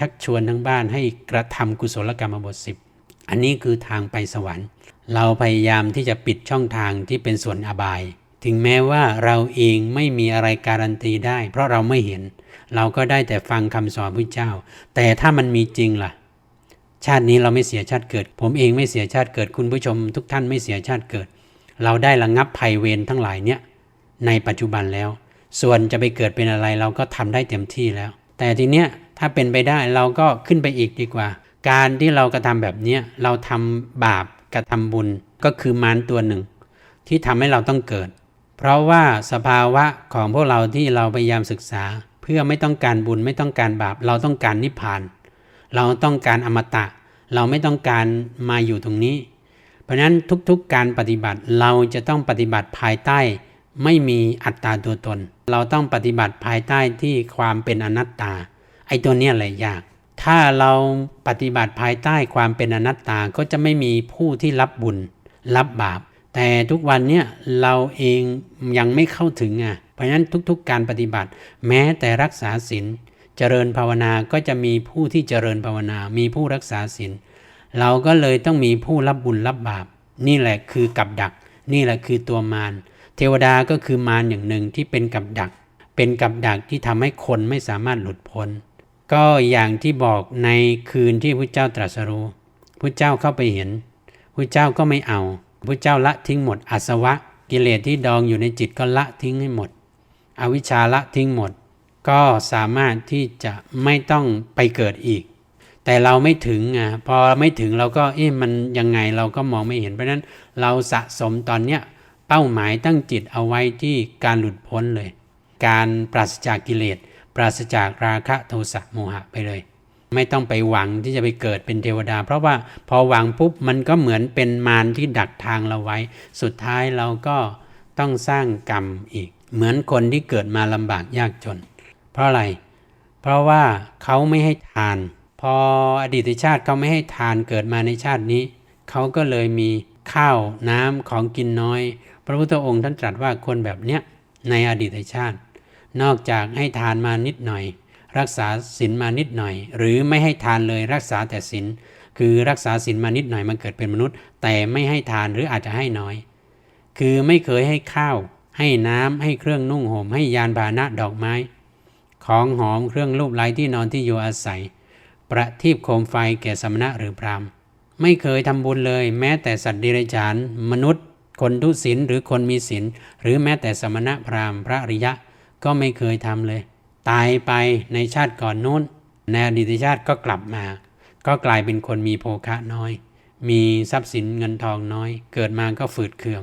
ชักชวนทั้งบ้านให้กระทำกุศลกรรมบทสิบอันนี้คือทางไปสวรรค์ เราพยายามที่จะปิดช่องทางที่เป็นส่วนอบาย ถึงแม้ว่าเราเองไม่มีอะไรการันตีได้ เพราะเราไม่เห็น เราก็ได้แต่ฟังคำสอนพระเจ้า แต่ถ้ามันมีจริงล่ะ ชาตินี้เราไม่เสียชาติเกิด ผมเองไม่เสียชาติเกิดคุณผู้ชม ทุกท่านไม่เสียชาติเกิด เราได้ระงงับภัยเวรทั้งหลายเนี่ยในปัจจุบันแล้ว ส่วนจะไปเกิดเป็นอะไรเราก็ทำได้เต็มที่แล้ว แต่ทีเนี้ย ถ้าเป็นไปได้เราก็ขึ้นไปอีกดีกว่า การที่เรากระทำแบบนี้เราทำบาปกระทำบุญก็คือมารตัวหนึ่ง ที่ทำให้เราต้องเกิด เพราะว่าสภาวะของพวกเราที่เราพยายามศึกษา เพื่อไม่ต้องการบุญไม่ต้องการบาป เราต้องการนิพพาน เราต้องการอมตะ เราไม่ต้องการมาอยู่ตรงนี้ เพราะฉะนั้นทุกๆการปฏิบัติเราจะต้องปฏิบัติภายใต้ ไม่มีอัตตาตัวตน เราต้องปฏิบัติภายใต้ที่ความเป็นอนัตตา ไอ้ตัวเนี้ยแหละยาก ถ้าเราปฏิบัติภายใต้ความเป็นอนัตตาก็จะไม่มีผู้ที่รับบุญ รับบาป แต่ทุกวันเนี้ยเราเองยังไม่เข้าถึงอะเพราะฉะนั้นทุกๆ การปฏิบัติ แม้แต่รักษาศีลเจริญภาวนาก็จะมีผู้ที่เจริญภาวนา มีผู้รักษาศีลเราก็เลยต้องมีผู้รับบุญรับบาป นี่แหละคือกับดัก นี่แหละคือตัวมารเทวดาก็คือมารอย่างหนึ่งที่เป็นกับดัก เป็นกับดักที่ทำให้คนไม่สามารถหลุดพ้น ก็อย่างที่บอกในคืนที่พระเจ้าตรัสรู้พระเจ้าเข้าไปเห็นพระเจ้าก็ไม่เอาพระเจ้าละทิ้งหมดอาสวะ กิเลสที่ดองอยู่ในจิตก็ละทิ้งให้หมด อวิชชาละทิ้งหมด ก็สามารถที่จะไม่ต้องไปเกิดอีก แต่เราไม่ถึงอะพอไม่ถึงเราก็เอ๊ะมันยังไงเราก็มองไม่เห็นเพราะฉะนั้นเราสะสมตอนเนี้ยเป้าหมายตั้งจิตเอาไว้ที่การหลุดพ้นเลย การปราศจากกิเลส ปราศจากราคะโทสะโมหะไปเลย ไม่ต้องไปหวังที่จะไปเกิดเป็นเทวดา เพราะว่าพอหวังปุ๊บมันก็เหมือนเป็นมารที่ดักทางเราไว้ สุดท้ายเราก็ต้องสร้างกรรมอีก เหมือนคนที่เกิดมาลำบากยากจน เพราะอะไร เพราะว่าเขาไม่ให้ทาน พออดีตชาติเขาไม่ให้ทานเกิดมาในชาตินี้ เขาก็เลยมีข้าวน้ำของกินน้อย พระพุทธองค์ท่านตรัสว่าคนแบบเนี้ยในอดีตชาติ นอกจากให้ทานมานิดหน่อย รักษาศีลมานิดหน่อย หรือไม่ให้ทานเลยรักษาแต่ศีลคือรักษาศีลมานิดหน่อยมันเกิดเป็นมนุษย์ แต่ไม่ให้ทานหรืออาจจะให้น้อย คือไม่เคยให้ข้าว ให้น้ำให้เครื่องนุ่งห่มให้ยานพาหนะดอกไม้ ของหอมเครื่องรูปไล้ที่นอนที่อยู่อาศัย ประทีปโคมไฟแก่สมณะหรือพราหมณ์ ไม่เคยทำบุญเลย แม้แต่สัตว์เดรัจฉานมนุษย์ คนทุศีลหรือคนมีศีลหรือแม้แต่สมณะพราหมณ์พระริยะ ก็ไม่เคยทำเลย ตายไปในชาติก่อนนู้นในอดีตชาติก็กลับมา ก็กลายเป็นคนมีโภคะน้อย มีทรัพย์สินเงินทองน้อย เกิดมาก็ฝืดเคือง